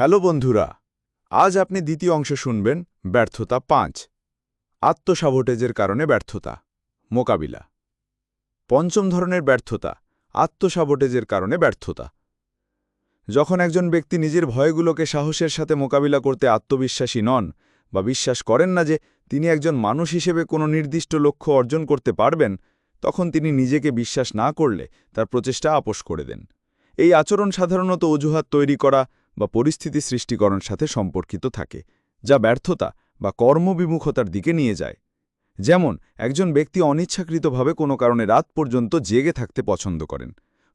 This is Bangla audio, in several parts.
হ্যালো বন্ধুরা, আজ আপনি দ্বিতীয় অংশ শুনবেন ব্যর্থতা পাঁচ, আত্মসাবোটেজের কারণে ব্যর্থতা, মোকাবিলা। পঞ্চম ধরনের ব্যর্থতা, আত্মসাবোটেজের কারণে ব্যর্থতা। যখন একজন ব্যক্তি নিজের ভয়গুলোকে সাহসের সাথে মোকাবিলা করতে আত্মবিশ্বাসী নন বা বিশ্বাস করেন না যে তিনি একজন মানুষ হিসেবে কোনো নির্দিষ্ট লক্ষ্য অর্জন করতে পারবেন, তখন তিনি নিজেকে বিশ্বাস না করলে তার প্রচেষ্টা আপোষ করে দেন। এই আচরণ সাধারণত অজুহাত তৈরি করা বা পরিস্থিতি সৃষ্টিকরণ সাথে সম্পর্কিত থাকে, যা ব্যর্থতা বা কর্মবিমুখতার দিকে নিয়ে যায়। যেমন, একজন ব্যক্তি অনিচ্ছাকৃতভাবে কোনো কারণে রাত পর্যন্ত জেগে থাকতে পছন্দ করেন,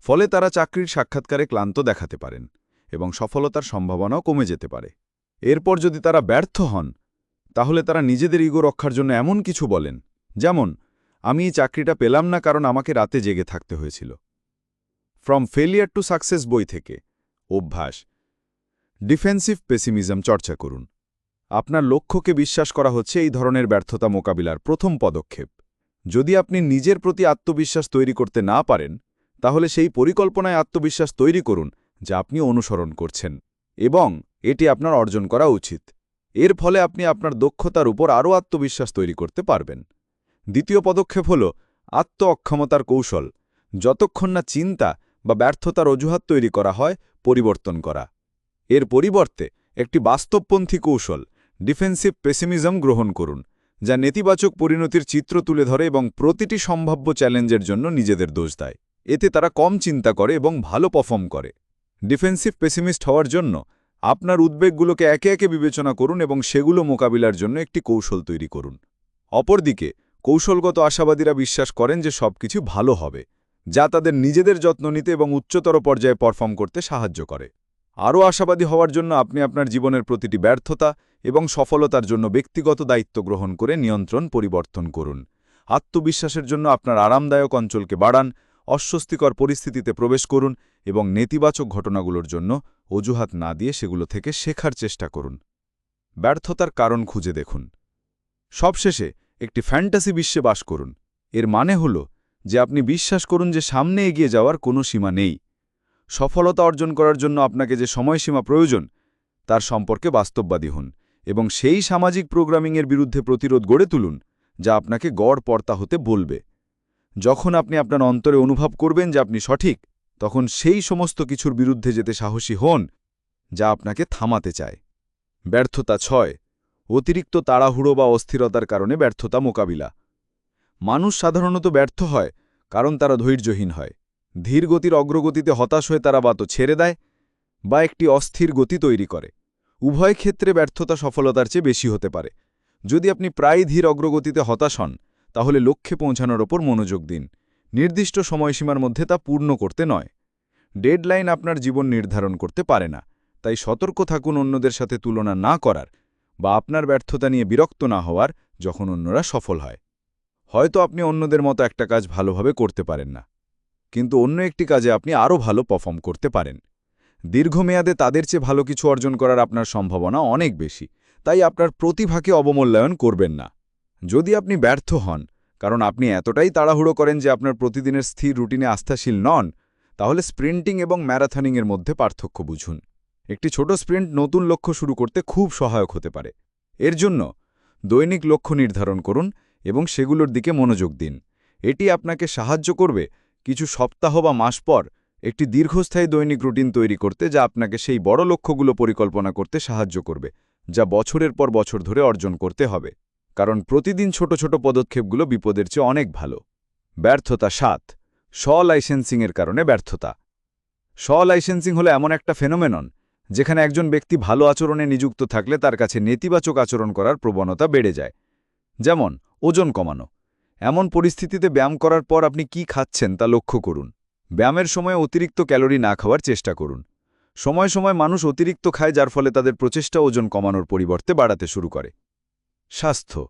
ফলে তারা চাকরির সাক্ষাৎকারে ক্লান্ত দেখাতে পারেন এবং সফলতার সম্ভাবনাও কমে যেতে পারে। এরপর যদি তারা ব্যর্থ হন, তাহলে তারা নিজেদের ইগো রক্ষার জন্য এমন কিছু বলেন, যেমন, আমি এই চাকরিটা পেলাম না কারণ আমাকে রাতে জেগে থাকতে হয়েছিল। ফ্রম ফেলিয়ার টু সাকসেস বই থেকে। অভ্যাস ডিফেন্সিভ পেসিমিজম চর্চা করুন। আপনার লক্ষ্যকে বিশ্বাস করা হচ্ছে এই ধরনের ব্যর্থতা মোকাবিলার প্রথম পদক্ষেপ। যদি আপনি নিজের প্রতি আত্মবিশ্বাস তৈরি করতে না পারেন, তাহলে সেই পরিকল্পনায় আত্মবিশ্বাস তৈরি করুন যা আপনি অনুসরণ করছেন। এবং এটি আপনার অর্জন করা উচিত। এর ফলে আপনি আপনার দক্ষতার উপর আরও আত্মবিশ্বাস তৈরি করতে পারবেন। দ্বিতীয় পদক্ষেপ হল আত্ম অক্ষমতার কৌশল। যতক্ষণ না চিন্তা বা ব্যর্থতার অজুহাত তৈরি করা হয়, পরিবর্তন করা। এর পরিবর্তে একটি বাস্তবপন্থী কৌশল, ডিফেন্সিভ পেসিমিজম গ্রহণ করুন, যা নেতিবাচক পরিণতির চিত্র তুলে ধরে এবং প্রতিটি সম্ভাব্য চ্যালেঞ্জের জন্য নিজেদের দোষ দেয়। এতে তারা কম চিন্তা করে এবং ভালো পারফর্ম করে। ডিফেন্সিভ পেসিমিস্ট হওয়ার জন্য আপনার উদ্বেগগুলোকে একে একে বিবেচনা করুন এবং সেগুলো মোকাবিলার জন্য একটি কৌশল তৈরি করুন। অপরদিকে, কৌশলগত আশাবাদীরা বিশ্বাস করেন যে সবকিছু ভালো হবে, যা তাদের নিজেদের যত্ন নিতে এবং উচ্চতর পর্যায়ে পারফর্ম করতে সাহায্য করে। আরও আশাবাদী হওয়ার জন্য আপনি আপনার জীবনের প্রতিটি ব্যর্থতা এবং সফলতার জন্য ব্যক্তিগত দায়িত্ব গ্রহণ করে নিয়ন্ত্রণ পরিবর্তন করুন। আত্মবিশ্বাসের জন্য আপনার আরামদায়ক অঞ্চলকে বাড়ান, অস্বস্তিকর পরিস্থিতিতে প্রবেশ করুন এবং নেতিবাচক ঘটনাগুলোর জন্য অজুহাত না দিয়ে সেগুলো থেকে শেখার চেষ্টা করুন। ব্যর্থতার কারণ খুঁজে দেখুন। সবশেষে একটি ফ্যান্টাসি বিশ্বে বাস করুন। এর মানে হল যে আপনি বিশ্বাস করুন যে সামনে এগিয়ে যাওয়ার কোনো সীমা নেই। সফলতা অর্জন করার জন্য আপনাকে যে সময়সীমা প্রয়োজন, তার সম্পর্কে বাস্তববাদী হন এবং সেই সামাজিক প্রোগ্রামিংয়ের বিরুদ্ধে প্রতিরোধ গড়ে তুলুন, যা আপনাকে গড় পর্তা হতে বলবে। যখন আপনি আপনার অন্তরে অনুভব করবেন যে আপনি সঠিক, তখন সেই সমস্ত কিছুর বিরুদ্ধে যেতে সাহসী হন, যা আপনাকে থামাতে চায়। ব্যর্থতা ছয়, অতিরিক্ত তাড়াহুড়ো বা অস্থিরতার কারণে ব্যর্থতা মোকাবিলা। মানুষ সাধারণত ব্যর্থ হয়, কারণ তারা ধৈর্যহীন হয়। ধীর গতির অগ্রগতিতে হতাশ হয়ে তারা বা তো ছেড়ে দেয় বা একটি অস্থির গতি তৈরি করে। উভয় ক্ষেত্রে ব্যর্থতা সফলতার চেয়ে বেশি হতে পারে। যদি আপনি প্রায় ধীর অগ্রগতিতে হতাশ হন, তাহলে লক্ষ্যে পৌঁছানোর ওপর মনোযোগ দিন। নির্দিষ্ট সময়সীমার মধ্যে তা পূর্ণ করতে নয়। ডেডলাইন আপনার জীবন নির্ধারণ করতে পারে না, তাই সতর্ক থাকুন অন্যদের সাথে তুলনা না করার বা আপনার ব্যর্থতা নিয়ে বিরক্ত না হওয়ার যখন অন্যরা সফল হয়। হয়তো আপনি অন্যদের মতো একটা কাজ ভালোভাবে করতে পারেন না। কিন্তু অন্য একটি কাজে আপনি আরও ভালো পারফর্ম করতে পারেন। দীর্ঘমেয়াদে তাদের চেয়ে ভালো কিছু অর্জন করার আপনার সম্ভাবনা অনেক বেশি, তাই আপনার প্রতিভাকে অবমূল্যায়ন করবেন না। যদি আপনি ব্যর্থ হন, কারণ আপনি এতটাই তাড়াহুড়ো করেন যে আপনার প্রতিদিনের স্থির রুটিনে আস্থাশীল নন, তাহলে স্প্রিন্টিং এবং ম্যারাথনিংয়ের মধ্যে পার্থক্য বুঝুন। একটি ছোট স্প্রিন্ট নতুন লক্ষ্য শুরু করতে খুব সহায়ক হতে পারে। এর জন্য দৈনিক লক্ষ্য নির্ধারণ করুন এবং সেগুলোর দিকে মনোযোগ দিন। এটি আপনাকে সাহায্য করবে কিছু সপ্তাহ বা মাস পর একটি দীর্ঘস্থায়ী দৈনিক রুটিন তৈরি করতে যা আপনাকে সেই বড় লক্ষ্যগুলো পরিকল্পনা করতে সাহায্য করবে, যা বছরের পর বছর ধরে অর্জন করতে হবে। কারণ প্রতিদিন ছোট ছোট পদক্ষেপগুলো বিপদের চেয়ে অনেক ভালো। ব্যর্থতা সাত স্ব লাইসেন্সিংয়ের কারণে ব্যর্থতা। স্ব লাইসেন্সিং হলো এমন একটা ফেনোমেনন, যেখানে একজন ব্যক্তি ভালো আচরণে নিযুক্ত থাকলে তার কাছে নেতিবাচক আচরণ করার প্রবণতা বেড়ে যায়। যেমন, ওজন কমানো। এমন পরিস্থিতিতে ব্যায়াম করার পর আপনি কি খাচ্ছেন তা লক্ষ্য করুন। ব্যায়ামের সময় অতিরিক্ত ক্যালোরি না খাওয়ার চেষ্টা করুন। সময় সময় মানুষ অতিরিক্ত খায় যার ফলে তাদের প্রচেষ্টা ওজন কমানোর পরিবর্তে বাড়াতে শুরু করে। স্বাস্থ্য।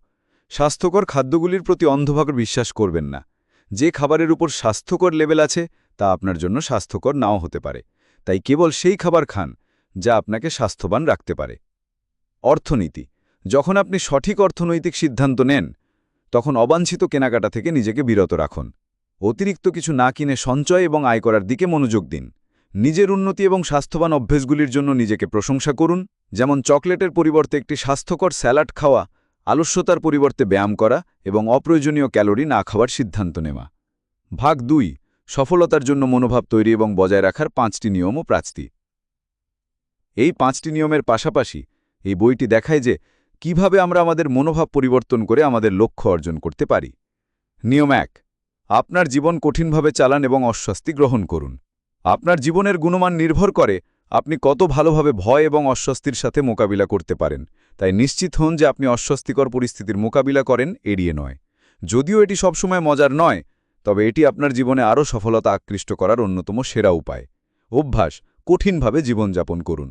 স্বাস্থ্যকর খাদ্যগুলির প্রতি অন্ধভাগ বিশ্বাস করবেন না। যে খাবারের উপর স্বাস্থ্যকর লেভেল আছে, তা আপনার জন্য স্বাস্থ্যকর নাও হতে পারে। তাই কেবল সেই খাবার খান, যা আপনাকে স্বাস্থ্যবান রাখতে পারে। অর্থনীতি। যখন আপনি সঠিক অর্থনৈতিক সিদ্ধান্ত নেন তখন অবাঞ্ছিত কেনাকাটা থেকে নিজেকে বিরত রাখুন। অতিরিক্ত কিছু না কিনে সঞ্চয় এবং আয় করার দিকে মনোযোগ দিন। নিজের উন্নতি এবং স্বাস্থ্যবান অভ্যেসগুলির জন্য নিজেকে প্রশংসা করুন, যেমন চকলেটের পরিবর্তে একটি স্বাস্থ্যকর স্যালাড খাওয়া, আলস্যতার পরিবর্তে ব্যায়াম করা এবং অপ্রয়োজনীয় ক্যালোরি না খাওয়ার সিদ্ধান্ত নেওয়া। ভাগ দুই, সফলতার জন্য মনোভাব তৈরি এবং বজায় রাখার পাঁচটি নিয়ম ও প্রাচতি এই পাঁচটি নিয়মের পাশাপাশি এই বইটি দেখায় যে কীভাবে আমরা আমাদের মনোভাব পরিবর্তন করে আমাদের লক্ষ্য অর্জন করতে পারি? নিয়ম এক, আপনার জীবন কঠিনভাবে চালান এবং অস্বস্তি গ্রহণ করুন। আপনার জীবনের গুণমান নির্ভর করে আপনি কত ভালোভাবে ভয় এবং অস্বস্তির সাথে মোকাবিলা করতে পারেন। তাই নিশ্চিত হন যে আপনি অস্বস্তিকর পরিস্থিতির মোকাবিলা করেন এড়িয়ে নয়। যদিও এটি সবসময় মজার নয়, তবে এটি আপনার জীবনে আরও সফলতা আকৃষ্ট করার অন্যতম সেরা উপায়। অভ্যাস, কঠিনভাবে জীবনযাপন করুন।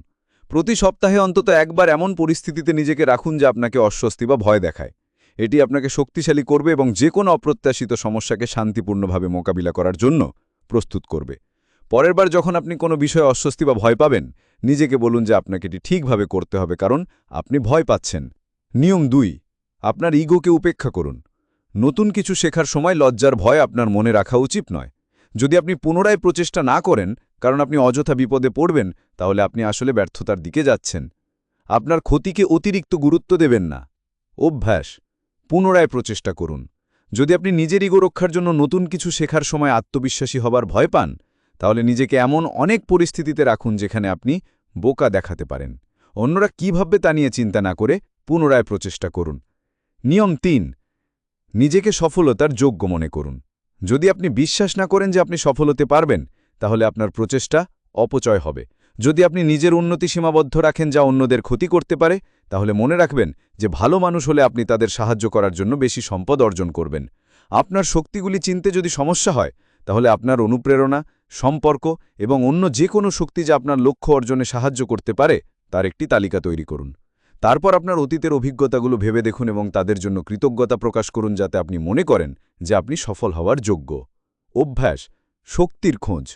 প্রতি সপ্তাহে অন্তত একবার এমন পরিস্থিতিতে নিজেকে রাখুন যা আপনাকে অস্বস্তি বা ভয় দেখায়। এটি আপনাকে শক্তিশালী করবে এবং যে কোনো অপ্রত্যাশিত সমস্যাকে শান্তিপূর্ণভাবে মোকাবিলা করার জন্য প্রস্তুত করবে। পরের বার যখন আপনি কোনো বিষয়ে অস্বস্তি বা ভয় পাবেন, নিজেকে বলুন যে আপনাকে এটি ঠিকভাবে করতে হবে কারণ আপনি ভয় পাচ্ছেন। নিয়ম দুই, আপনার ইগোকে উপেক্ষা করুন। নতুন কিছু শেখার সময় লজ্জার ভয় আপনার মনে রাখা উচিত নয়। যদি আপনি পুনরায় প্রচেষ্টা না করেন কারণ আপনি অযথা বিপদে পড়বেন, তাহলে আপনি আসলে ব্যর্থতার দিকে যাচ্ছেন। আপনার ক্ষতিকে অতিরিক্ত গুরুত্ব দেবেন না। অভ্যাস, পুনরায় প্রচেষ্টা করুন। যদি আপনি নিজের ইগো রক্ষার জন্য নতুন কিছু শেখার সময় আত্মবিশ্বাসী হবার ভয় পান, তাহলে নিজেকে এমন অনেক পরিস্থিতিতে রাখুন যেখানে আপনি বোকা দেখাতে পারেন। অন্যরা কী ভাববে তা নিয়ে চিন্তা না করে পুনরায় প্রচেষ্টা করুন। নিয়ম তিন, নিজেকে সফলতার যোগ্য মনে করুন। যদি আপনি বিশ্বাস না করেন যে আপনি সফল হতে পারবেন তাহলে আপনার প্রচেষ্টা অপচয় হবে। যদি আপনি নিজের উন্নতি সীমাবদ্ধ রাখেন যা অন্যদের ক্ষতি করতে পারে, তাহলে মনে রাখবেন যে ভালো মানুষ হলে আপনি তাদের সাহায্য করার জন্য বেশি সম্পদ অর্জন করবেন। আপনার শক্তিগুলি চিনতে যদি সমস্যা হয়, তাহলে আপনার অনুপ্রেরণা, সম্পর্ক এবং অন্য যে কোনো শক্তি যা আপনার লক্ষ্য অর্জনে সাহায্য করতে পারে, তার একটি তালিকা তৈরি করুন। তারপর আপনার অতীতের অভিজ্ঞতাগুলো ভেবে দেখুন এবং তাদের জন্য কৃতজ্ঞতা প্রকাশ করুন যাতে আপনি মনে করেন যে আপনি সফল হওয়ার যোগ্য। অভ্যাস, শক্তির খোঁজ।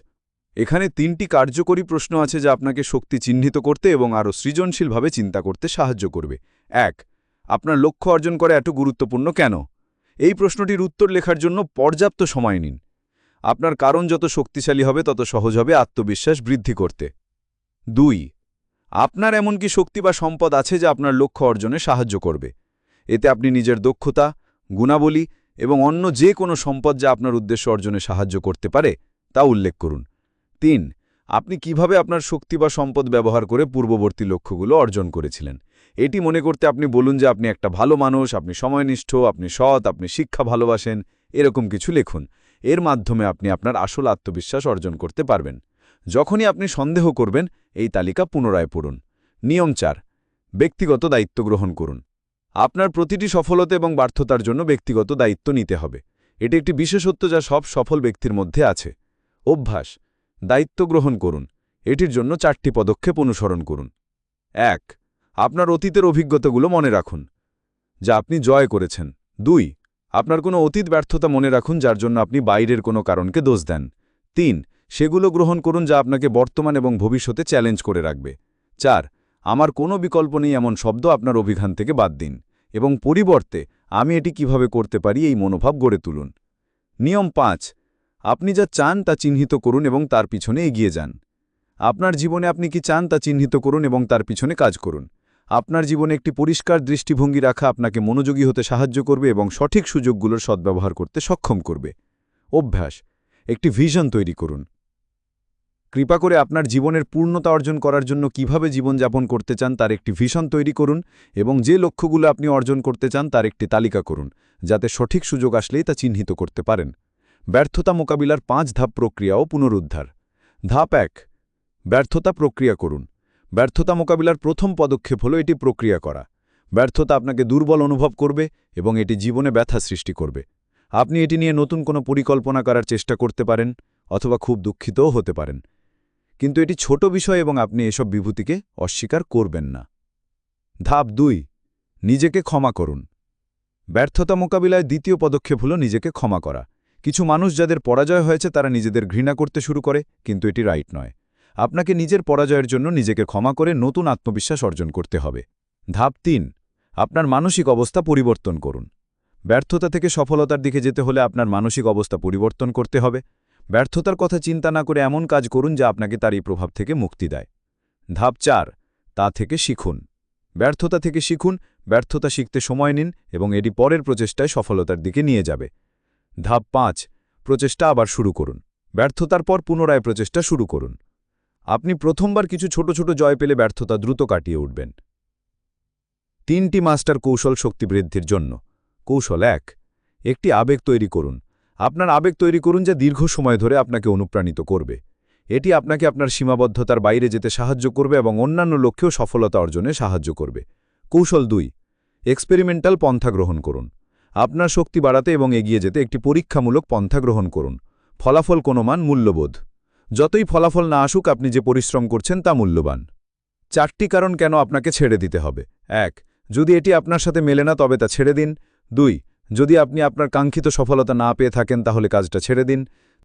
এখানে তিনটি কার্যকরী প্রশ্ন আছে যা আপনাকে শক্তি চিহ্নিত করতে এবং আরও সৃজনশীলভাবে চিন্তা করতে সাহায্য করবে। এক, আপনার লক্ষ্য অর্জন করা এত গুরুত্বপূর্ণ কেন? এই প্রশ্নটির উত্তর লেখার জন্য পর্যাপ্ত সময় নিন। আপনার কারণ যত শক্তিশালী হবে, তত সহজ হবে আত্মবিশ্বাস বৃদ্ধি করতে। দুই, আপনার এমন কি শক্তি বা সম্পদ আছে যা আপনার লক্ষ্য অর্জনে সাহায্য করবে? এতে আপনি নিজের দক্ষতা, গুণাবলী এবং অন্য যে কোনো সম্পদ যা আপনার উদ্দেশ্য অর্জনে সাহায্য করতে পারে, তা উল্লেখ করুন। তিন, আপনি কীভাবে আপনার শক্তি বা সম্পদ ব্যবহার করে পূর্ববর্তী লক্ষ্যগুলো অর্জন করেছিলেন? এটি মনে করতে আপনি বলুন যে আপনি একটা ভালো মানুষ, আপনি সময়নিষ্ঠ, আপনি সৎ, আপনি শিক্ষা ভালোবাসেন, এরকম কিছু লিখুন। এর মাধ্যমে আপনি আপনার আসল আত্মবিশ্বাস অর্জন করতে পারবেন। যখনই আপনি সন্দেহ করবেন, এই তালিকা পুনরায় পড়ুন। নিয়ম চার, ব্যক্তিগত দায়িত্ব গ্রহণ করুন। আপনার প্রতিটি সফলতা এবং ব্যর্থতার জন্য ব্যক্তিগত দায়িত্ব নিতে হবে। এটি একটি বিশেষত্ব যা সব সফল ব্যক্তির মধ্যে আছে। অভ্যাস দায়িত্ব গ্রহণ করুন। এটির জন্য চারটি পদক্ষেপ অনুসরণ করুন। এক, আপনার অতীতের অভিজ্ঞতাগুলো মনে রাখুন, যা আপনি জয় করেছেন। দুই, আপনার কোনো অতীত ব্যর্থতা মনে রাখুন, যার জন্য আপনি বাইরের কোনো কারণকে দোষ দেন। তিন, সেগুলো গ্রহণ করুন, যা আপনাকে বর্তমান এবং ভবিষ্যতে চ্যালেঞ্জ করে রাখবে। চার, আমার কোনো বিকল্প নেই, এমন শব্দ আপনার অভিধান থেকে বাদ দিন এবং পরিবর্তে আমি এটি কীভাবে করতে পারি, এই মনোভাব গড়ে তুলুন। নিয়ম পাঁচ আপনি যা চান তা চিহ্নিত করুন এবং তার পিছনে এগিয়ে যান। আপনার জীবনে আপনি কি চান তা চিহ্নিত করুন এবং তার পিছনে কাজ করুন। আপনার জীবনে একটি পরিষ্কার দৃষ্টিভঙ্গি রাখা আপনাকে মনোযোগী হতে সাহায্য করবে এবং সঠিক সুযোগগুলোর সদ্ব্যবহার করতে সক্ষম করবে। অভ্যাস, একটি ভিশন তৈরি করুন। কৃপা করে আপনার জীবনের পূর্ণতা অর্জন করার জন্য কীভাবে জীবনযাপন করতে চান তার একটি ভিশন তৈরি করুন এবং যে লক্ষ্যগুলো আপনি অর্জন করতে চান তার একটি তালিকা করুন, যাতে সঠিক সুযোগ আসলেই তা চিহ্নিত করতে পারেন। ব্যর্থতা মোকাবিলার পাঁচ ধাপ প্রক্রিয়া ও পুনরুদ্ধার। ধাপ এক, ব্যর্থতা প্রক্রিয়া করুন। ব্যর্থতা মোকাবিলার প্রথম পদক্ষেপ হল এটি প্রক্রিয়া করা। ব্যর্থতা আপনাকে দুর্বল অনুভব করবে এবং এটি জীবনে ব্যথা সৃষ্টি করবে। আপনি এটি নিয়ে নতুন কোনো পরিকল্পনা করার চেষ্টা করতে পারেন অথবা খুব দুঃখিতও হতে পারেন। কিন্তু এটি ছোট বিষয় এবং আপনি এসব বিভূতিকে অস্বীকার করবেন না। ধাপ দুই, নিজেকে ক্ষমা করুন। ব্যর্থতা মোকাবিলায় দ্বিতীয় পদক্ষেপ হল নিজেকে ক্ষমা করা। কিছু মানুষ যাদের পরাজয় হয়েছে তারা নিজেদের ঘৃণা করতে শুরু করে, কিন্তু এটি রাইট নয়। আপনাকে নিজের পরাজয়ের জন্য নিজেকে ক্ষমা করে নতুন আত্মবিশ্বাস অর্জন করতে হবে। ধাপ তিন, আপনার মানসিক অবস্থা পরিবর্তন করুন। ব্যর্থতা থেকে সফলতার দিকে যেতে হলে আপনার মানসিক অবস্থা পরিবর্তন করতে হবে। ব্যর্থতার কথা চিন্তা না করে এমন কাজ করুন যা আপনাকে তার এই প্রভাব থেকে মুক্তি দেয়। ধাপ চার, তা থেকে শিখুন। ব্যর্থতা থেকে শিখুন, ব্যর্থতা শিখতে সময় নিন এবং এটি পরের প্রচেষ্টায় সফলতার দিকে নিয়ে যাবে। ধাপ পাঁচ, প্রচেষ্টা আবার শুরু করুন। ব্যর্থতার পর পুনরায় প্রচেষ্টা শুরু করুন। আপনি প্রথমবার কিছু ছোট ছোট জয় পেলে ব্যর্থতা দ্রুত কাটিয়ে উঠবেন। তিনটি মাস্টার কৌশল শক্তি বৃদ্ধির জন্য। কৌশল এক, একটি আবেগ তৈরি করুন। আপনার আবেগ তৈরি করুন যা দীর্ঘ সময় ধরে আপনাকে অনুপ্রাণিত করবে। এটি আপনাকে আপনার সীমাবদ্ধতার বাইরে যেতে সাহায্য করবে এবং অন্যান্য লক্ষ্যেও সফলতা অর্জনে সাহায্য করবে। কৌশল দুই এক্সপেরিমেন্টাল পন্থা গ্রহণ করুন। আপনার শক্তি বাড়াতে এবং এগিয়ে যেতে একটি পরীক্ষামূলক পন্থা গ্রহণ করুন। ফলাফল কোনো মান মূল্যবোধ। যতই ফলাফল না আসুক, আপনি যে পরিশ্রম করছেন তা মূল্যবান। চারটি কারণ কেন আপনাকে ছেড়ে দিতে হবে? এক, যদি এটি আপনার সাথে মেলে না, তবে তা ছেড়ে দিন। দুই, যদি আপনি আপনার কাঙ্ক্ষিত সফলতা না পেয়ে থাকেন, তাহলে কাজটা ছেড়ে দিন।